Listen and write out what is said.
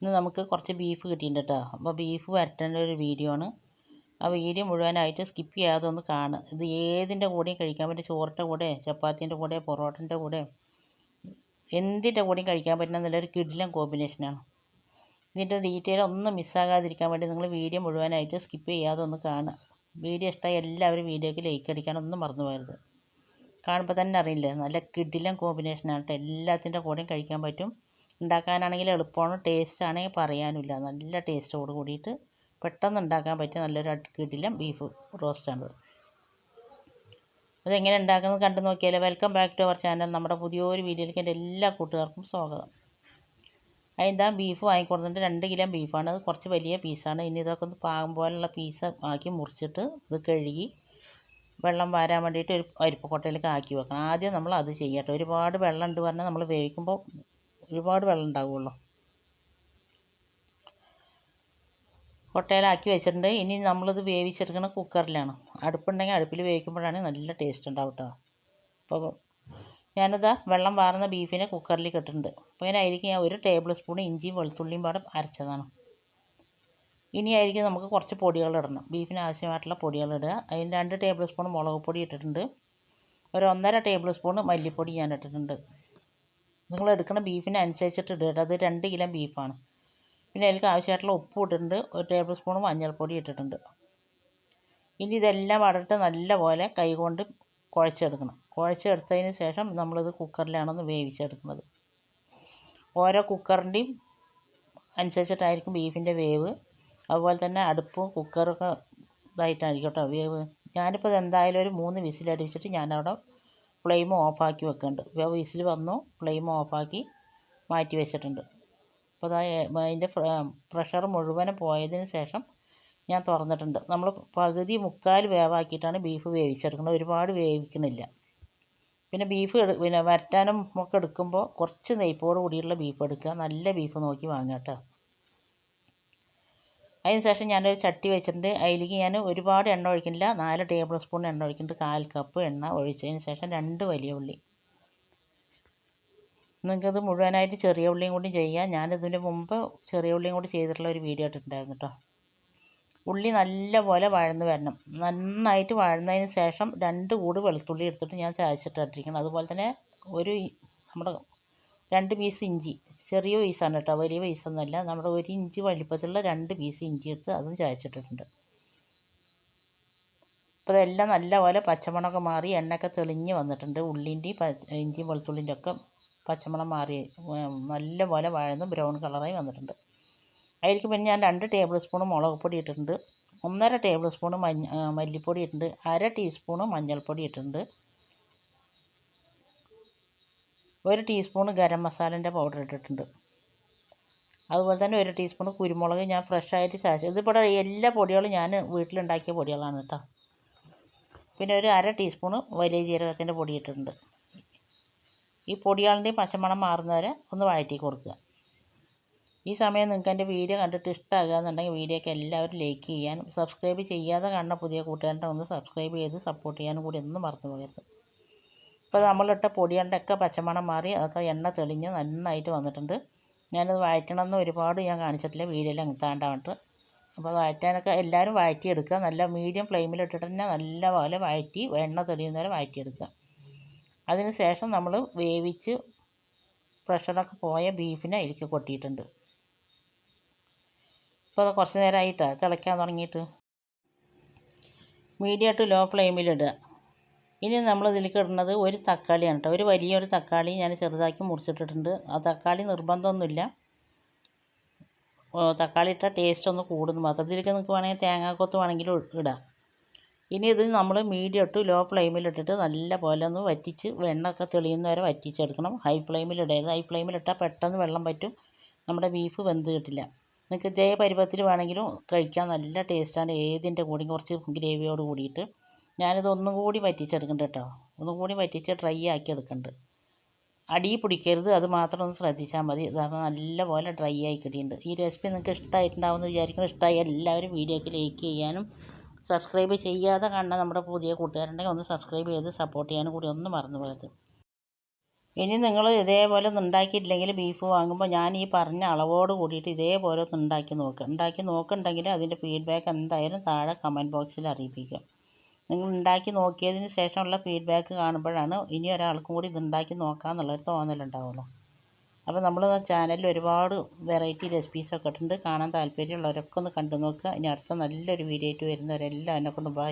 ഇന്ന് നമുക്ക് കുറച്ച് ബീഫ് കിട്ടിയിട്ടുണ്ട് കേട്ടോ അപ്പോൾ ബീഫ് വരട്ടേണ്ട ഒരു വീഡിയോ ആണ്. ആ വീഡിയോ മുഴുവനായിട്ട് സ്കിപ്പ് ചെയ്യാതെ ഒന്ന് കാണുക. ഇത് ഏതിന്റെ കൂടെയും കഴിക്കാൻ പറ്റും ചോറിന്റെ കൂടെ ചപ്പാത്തിന്റെ കൂടെ പൊറോട്ടന്റെ കൂടെ എന്തിന്റെ കൂടെയും കഴിക്കാൻ പറ്റുന്ന നല്ലൊരു കിടിലൻ കോമ്പിനേഷനാണ് ഇതിന്റെ ഡീറ്റെയിൽ ഒന്നും മിസ്സാകാതിരിക്കാൻ വേണ്ടി നിങ്ങൾ വീഡിയോ മുഴുവനായിട്ട് സ്കിപ്പ് ചെയ്യാതെ ഒന്ന് കാണുക. വീഡിയോ ഇഷ്ടമായി എല്ലാവരും വീഡിയോയ്ക്ക് ലൈക്ക് അടിക്കാനൊന്നും മറന്നു പോകരുത്. കാണുമ്പോൾ തന്നെ അറിയില്ലേ? നല്ല കിടിലൻ കോമ്പിനേഷനാണ് കേട്ടോ എല്ലാത്തിന്റെ കൂടെയും കഴിക്കാൻ പറ്റും. ഉണ്ടാക്കാനാണെങ്കിൽ എളുപ്പമാണ്. ടേസ്റ്റ് ആണെങ്കിൽ പറയാനുമില്ല. നല്ല ടേസ്റ്റോട് കൂടിയിട്ട് പെട്ടെന്ന് ഉണ്ടാക്കാൻ പറ്റിയ നല്ലൊരു കിടിലം ബീഫ് റോസ്റ്റാണ് അതെങ്ങനെ ഉണ്ടാക്കുന്നത് കണ്ടു നോക്കിയാലേ. Welcome back to our channel നമ്മുടെ പുതിയൊരു വീഡിയോയിലേക്ക് എന്റെ എല്ലാ കൂട്ടുകാർക്കും സ്വാഗതം. അതിന്റെ ബീഫ് വാങ്ങിക്കൊടുത്തിട്ട് രണ്ട് കിലോ ബീഫാണ് അത് കുറച്ച് വലിയ പീസാണ് ഇനി ഇതൊക്കെ ഒന്ന് പാകം പോലുള്ള പീസ് ആക്കി മുറിച്ചിട്ട് ഇത് കഴുകി വെള്ളം വാരാൻ വേണ്ടിയിട്ട് ഒരു അരിപ്പക്കൊട്ടയിലേക്ക് ആക്കി വെക്കണം. ആദ്യം നമ്മൾ അത് ചെയ്യട്ടെ ഒരുപാട് വെള്ളം ഉണ്ട് പറഞ്ഞാൽ നമ്മൾ വേവിക്കുമ്പോൾ ഒരുപാട് വെള്ളം ഉണ്ടാവുള്ളൂ. കൊട്ടയിലാക്കി വെച്ചിട്ടുണ്ട്. ഇനി നമ്മളിത് വേവിച്ചെടുക്കുന്ന കുക്കറിലാണ്. അടുപ്പുണ്ടെങ്കിൽ അടുപ്പിൽ വേവിക്കുമ്പോഴാണ് നല്ല ടേസ്റ്റ് ഉണ്ടാവും കേട്ടോ അപ്പോൾ ഞാനിതാ വെള്ളം വാർന്ന ബീഫിനെ കുക്കറിൽ ഇട്ടിട്ടുണ്ട്. അപ്പോൾ ഞാൻ അതിലേക്ക് ഞാൻ ഒരു ടേബിൾ സ്പൂൺ ഇഞ്ചിയും വെളുത്തുള്ളിയും പാടെ അരച്ചതാണ്. ഇനി ആയിരിക്കും നമുക്ക് കുറച്ച് പൊടികൾ ഇടണം. ബീഫിന് ആവശ്യമായിട്ടുള്ള പൊടികൾ ഇടുക. അതിന് രണ്ട് ടേബിൾ സ്പൂൺ മുളക് പൊടി ഇട്ടിട്ടുണ്ട്. ഒരു ഒന്നര ടേബിൾ സ്പൂൺ മല്ലിപ്പൊടി ഞാൻ ഇട്ടിട്ടുണ്ട്. നിങ്ങൾ എടുക്കുന്ന ബീഫിന് അനുസരിച്ചിട്ട് ഇടുക അത് രണ്ട് കിലോ ബീഫാണ്. പിന്നെ അതിലേക്ക് ആവശ്യമായിട്ടുള്ള ഉപ്പ് ഇട്ടിട്ടുണ്ട്. ഒരു ടേബിൾ സ്പൂൺ മഞ്ഞൾപ്പൊടി ഇട്ടിട്ടുണ്ട്. ഇനി ഇതെല്ലാം അടട്ട് നല്ലപോലെ കൈകൊണ്ട് കുഴച്ചെടുക്കണം. കുഴച്ചെടുത്തതിന് ശേഷം നമ്മളിത് കുക്കറിലാണൊന്ന് വേവിച്ചെടുക്കുന്നത്. ഓരോ കുക്കറിന്റെയും അനുസരിച്ചിട്ടായിരിക്കും ബീഫിന്റെ വേവ്. അതുപോലെ തന്നെ അടുപ്പും കുക്കറൊക്കെ ഇതായിട്ടായിരിക്കും കേട്ടോ വേവ്. ഞാനിപ്പോൾ എന്തായാലും ഒരു മൂന്ന് വിസിലടിച്ചിട്ട് ഞാനവിടെ ഫ്ലെയിം ഓഫാക്കി വെക്കുന്നുണ്ട് വിസിൽ വന്നു ഫ്ലെയിം ഓഫാക്കി മാറ്റി വെച്ചിട്ടുണ്ട്. അപ്പോൾ അതാ അതിന്റെ പ്രഷർ മുഴുവനും പോയതിന് ശേഷം ഞാൻ തുറന്നിട്ടുണ്ട്. നമ്മൾ പകുതി മുക്കാൽ വേവാക്കിയിട്ടാണ് ബീഫ് വേവിച്ചെടുക്കുന്നത് ഒരുപാട് വേവിക്കണില്ല. പിന്നെ ബീഫ് പിന്നെ വരട്ടാനും ഒക്കെ എടുക്കുമ്പോൾ കുറച്ച് നെയ്പ്പോട് കൂടിയുള്ള ബീഫ് എടുക്കുക. നല്ല ബീഫ് നോക്കി വാങ്ങുക കേട്ടോ അതിന് ശേഷം ഞാനൊരു ചട്ടി വെച്ചിട്ടുണ്ട്. അതിലേക്ക് ഞാൻ ഒരുപാട് എണ്ണ ഒഴിക്കുന്നില്ല. നാല് ടേബിൾ സ്പൂൺ എണ്ണ ഒഴിക്കുന്നുണ്ട്. കാൽ കപ്പ് എണ്ണ ഒഴിച്ചതിന് ശേഷം രണ്ട് വലിയ ഉള്ളി. നിങ്ങൾക്കത് മുഴുവനായിട്ട് ചെറിയ ഉള്ളിയും കൂടി ചെയ്യാം. ഞാനിതിന് മുമ്പ് ചെറിയ ഉള്ളിയും കൂടി ചെയ്തിട്ടുള്ള ഒരു വീഡിയോ ഇട്ടിട്ടുണ്ടായിരുന്നു കേട്ടോ. ഉള്ളി നല്ലപോലെ വഴന്ന് വരണം. നന്നായിട്ട് വഴന്നതിന് ശേഷം രണ്ട് കൂട് വെളുത്തുള്ളി എടുത്തിട്ട് ഞാൻ ചായച്ചിട്ടിരിക്കണം അതുപോലെ തന്നെ ഒരു നമ്മുടെ രണ്ട് പീസ് ഇഞ്ചി. ചെറിയ പീസാണ് കേട്ടോ വലിയ പീസൊന്നുമല്ല. നമ്മുടെ ഒരു ഇഞ്ചി വലിപ്പത്തിലുള്ള രണ്ട് പീസ് ഇഞ്ചി എടുത്ത് അതും ചായച്ചിട്ടിട്ടുണ്ട് അപ്പോൾ ഇതെല്ലാം നല്ലപോലെ പച്ചമണമൊക്കെ മാറി എണ്ണയൊക്കെ തെളിഞ്ഞ് വന്നിട്ടുണ്ട്. ഉള്ളിന്റെയും ഇഞ്ചിയും വെളുത്തുള്ളിന്റെ ഒക്കെ പച്ചമണം മാറി നല്ലപോലെ വഴന്ന് ബ്രൗൺ കളറായി വന്നിട്ടുണ്ട്. അതിലേക്ക് പിന്നെ ഞാൻ രണ്ട് ടേബിൾ സ്പൂൺ മുളക് പൊടി ഇട്ടിട്ടുണ്ട്. ഒന്നര ടേബിൾ സ്പൂൺ മഞ്ഞ മല്ലിപ്പൊടി ഇട്ടിട്ടുണ്ട്. അര ടീസ്പൂൺ മഞ്ഞൾപ്പൊടി ഇട്ടിട്ടുണ്ട്. ഒരു ടീസ്പൂൺ ഗരം മസാലേന്റെ പൗഡർ ഇട്ടിട്ടുണ്ട്. അതുപോലെ തന്നെ ഒരു ടീസ്പൂൺ കുരുമുളക് ഞാൻ ഫ്രഷായിട്ട് ചാച്ച ഇതിപ്പോൾ എല്ലാ പൊടികളും ഞാൻ വീട്ടിലുണ്ടാക്കിയ പൊടികളാണ് കേട്ടോ പിന്നെ ഒരു അര ടീസ്പൂൺ വലിയ ജീരകത്തിന്റെ പൊടി ഇട്ടിട്ടുണ്ട്. ഈ പൊടികളുടെയും പച്ചമണം മാറുന്നവരെ ഒന്ന് വഴറ്റി കൊടുക്കുക. ഈ സമയം നിങ്ങൾക്ക് എന്റെ വീഡിയോ കണ്ടിട്ട് ഇഷ്ടമാകുക എന്നുണ്ടെങ്കിൽ വീഡിയോക്ക് എല്ലാവരും ലൈക്ക് ചെയ്യാനും സബ്സ്ക്രൈബ് ചെയ്യാതെ കാണുന്ന പുതിയ കൂട്ടുകാരുടെ ഒന്ന് സബ്സ്ക്രൈബ് ചെയ്ത് സപ്പോർട്ട് ചെയ്യാനും കൂടി ഒന്നും മറന്നു പോകരുത്. ഇപ്പോൾ നമ്മളിട്ട പൊടികളുടെ ഒക്കെ പച്ചമണം മാറി അതൊക്കെ എണ്ണ തെളിഞ്ഞ് നന്നായിട്ട് വന്നിട്ടുണ്ട്. ഞാനത് വഴറ്റണമെന്ന് ഒരുപാട് ഞാൻ കാണിച്ചിട്ടില്ല. വീഡിയോയിൽ അങ്ങത്താണ്ടാവട്ട് അപ്പോൾ വഴറ്റാനൊക്കെ എല്ലാവരും വഴറ്റിയെടുക്കുക നല്ല മീഡിയം ഫ്ലെയിമിലിട്ടിട്ട് തന്നെ നല്ല പോലെ വഴറ്റി എണ്ണ തെളിയുന്നവരെ വഴറ്റിയെടുക്കുക അതിന് ശേഷം നമ്മൾ വേവിച്ച് പ്രഷറൊക്കെ പോയ ബീഫിനെ അതിലേക്ക് കൊട്ടിയിട്ടുണ്ട്. ഇപ്പോൾ അത് കുറച്ച് നേരമായിട്ടാണ് തിളയ്ക്കാൻ തുടങ്ങിയിട്ട്. മീഡിയം ടു ലോ ഫ്ലെയിമിലിടുക. ഇനി നമ്മൾ ഇതിലേക്ക് ഇടുന്നത് ഒരു തക്കാളിയാണ് കേട്ടോ. ഒരു വലിയൊരു തക്കാളി ഞാൻ ചെറുതാക്കി മുറിച്ചിട്ടിട്ടുണ്ട്. ആ തക്കാളി നിർബന്ധമൊന്നുമില്ല. തക്കാളി ഇട്ടാൽ ടേസ്റ്റ് ഒന്ന് കൂടുന്നു. മാത്രം ഇതിലേക്ക് നിങ്ങൾക്ക് വേണമെങ്കിൽ തേങ്ങാക്കൊത്ത് വേണമെങ്കിലും ഇടാം. ഇനി ഇത് നമ്മൾ മീഡിയം ഇട്ട് ലോ ഫ്ലെയിമിലിട്ടിട്ട് നല്ല പോലെ ഒന്ന് വറ്റിച്ച് വെണ്ണൊക്കെ തെളിയുന്ന വരെ വറ്റിച്ചെടുക്കണം ഹൈ ഫ്ലെയിമിൽ ഇടരുത്. ഹൈ ഫ്ലെയിമിൽ ഇട്ടാൽ പെട്ടെന്ന് വെള്ളം പറ്റും. നമ്മുടെ ബീഫ് വെന്ത് കിട്ടില്ല. നിങ്ങൾക്ക് ഇതേ പരുവത്തിൽ വേണമെങ്കിലും കഴിക്കാൻ നല്ല ടേസ്റ്റാണ് ഏതിന്റെ കൂടെയും കുറച്ച് ഗ്രേവിയോട് കൂടിയിട്ട്. ഞാനിത് ഒന്നും കൂടി വറ്റിച്ചെടുക്കുന്നുണ്ട് കേട്ടോ. ഒന്നും കൂടി വറ്റിച്ച് ഡ്രൈ ആക്കി എടുക്കണ്ട്. അടി പിടിക്കരുത് അത് മാത്രം ഒന്ന് ശ്രദ്ധിച്ചാൽ മതി. ഇതാകുമ്പോൾ നല്ല പോലെ ഡ്രൈ ആയി കിട്ടിയിട്ടുണ്ട്. ഈ റെസിപ്പി നിങ്ങൾക്ക് ഇഷ്ടമായിട്ടുണ്ടാവുമെന്ന് വിചാരിക്കുന്നു. ഇഷ്ടമായി എല്ലാവരും വീഡിയോയ്ക്ക് ലൈക്ക് ചെയ്യാനും സബ്സ്ക്രൈബ് ചെയ്യാതെ കാണുന്ന നമ്മുടെ പുതിയ കൂട്ടുകാരുണ്ടെങ്കിൽ ഒന്ന് സബ്സ്ക്രൈബ് ചെയ്ത് സപ്പോർട്ട് ചെയ്യാനും കൂടി ഒന്ന് മറന്നു പോയത് ഇനി നിങ്ങൾ ഇതേപോലെ ഉണ്ടാക്കിയിട്ടില്ലെങ്കിൽ ബീഫ് വാങ്ങുമ്പോൾ ഞാൻ ഈ പറഞ്ഞ അളവോട് കൂടിയിട്ട് ഇതേപോലെ ഒന്ന് ഉണ്ടാക്കി നോക്കുക ഉണ്ടാക്കി നോക്കുന്നുണ്ടെങ്കിൽ അതിന്റെ ഫീഡ്ബാക്ക് എന്തായാലും താഴെ കമന്റ് ബോക്സിൽ അറിയിപ്പിക്കുക നിങ്ങൾ ഉണ്ടാക്കി നോക്കിയതിന് ശേഷമുള്ള ഫീഡ്ബാക്ക് കാണുമ്പോഴാണ് ഇനി ഒരാൾക്കും കൂടി ഇതുണ്ടാക്കി നോക്കാമെന്നുള്ളൊരു തോന്നലുണ്ടാവുള്ളൂ. അപ്പോൾ നമ്മൾ ചാനലിൽ ഒരുപാട് വെറൈറ്റി റെസിപ്പീസൊക്കെ ഇട്ടിട്ടുണ്ട്. കാണാൻ താല്പര്യമുള്ളവരൊക്കെ ഒന്ന് കണ്ടു നോക്കുക ഇനി അടുത്ത നല്ലൊരു വീഡിയോ ആയിട്ട് വരുന്നവരെല്ലാം എന്നെ കൊണ്ട് ബൈ